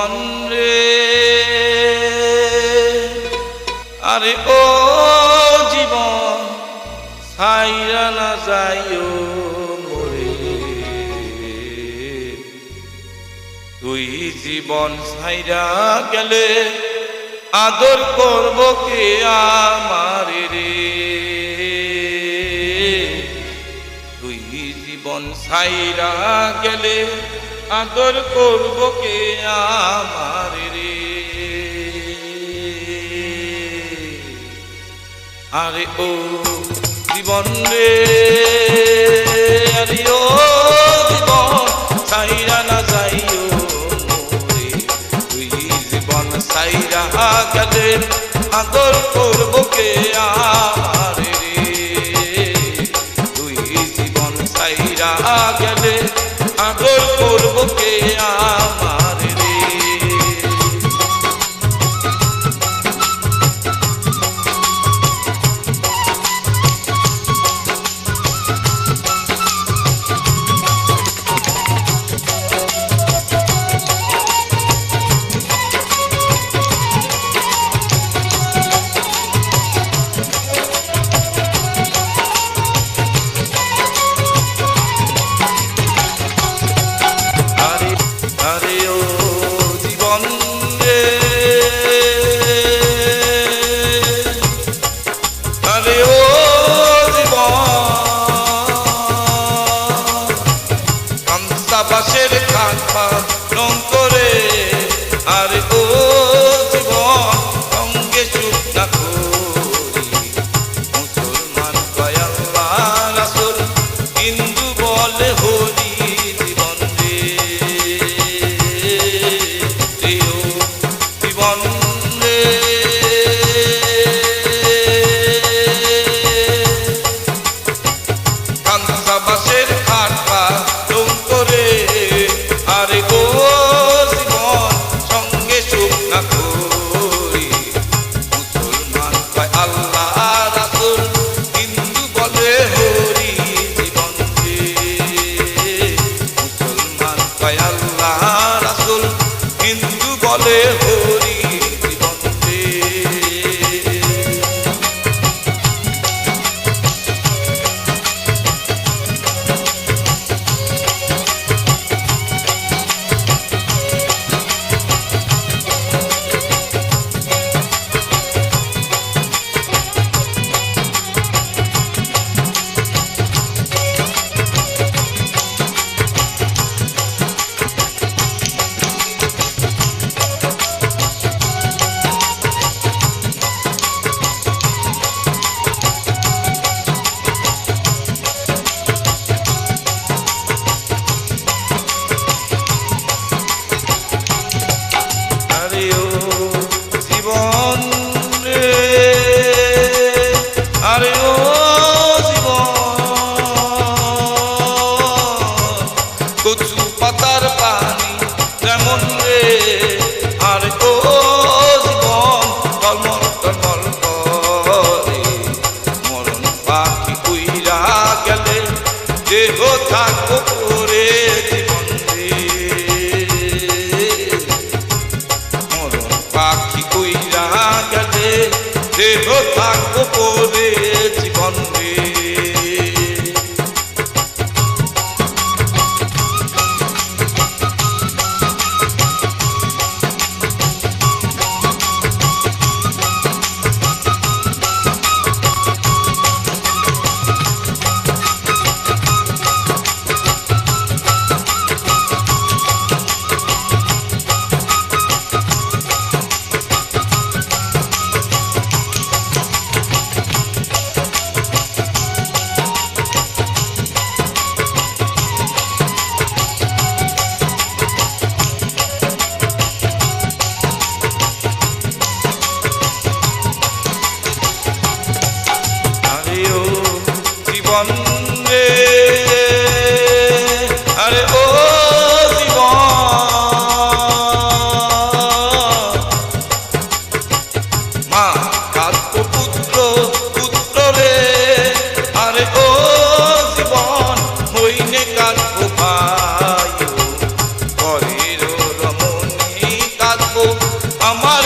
জীবন রে। আরে ও জীবন সাইরা না যাইও মরে। তুই জীবন সাইরা গেলে আদর করব কে আমার রে? তুই জীবন সাইরা গেলে আদর করব কে আমার রে? আরে ও জীবন রে, আরে ও জীবন সাইরা না যাইও তুই জীবন সাইরা গেলে আদর করব কে আমার বাসের রং হিন্দু বলে হরি বন্দে। আরে ও মা কাব্য পুত্র পুত্র রে। আরে ও জীবন, হইনে কাব্য পায়। করে রমণী কাব্য আমার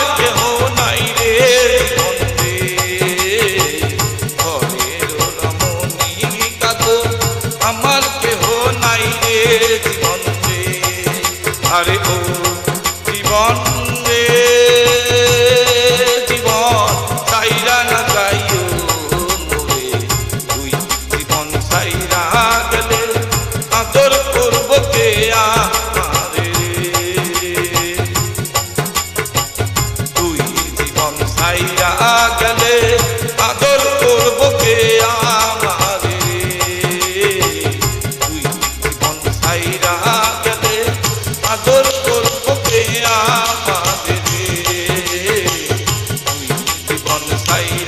আরে ও তুই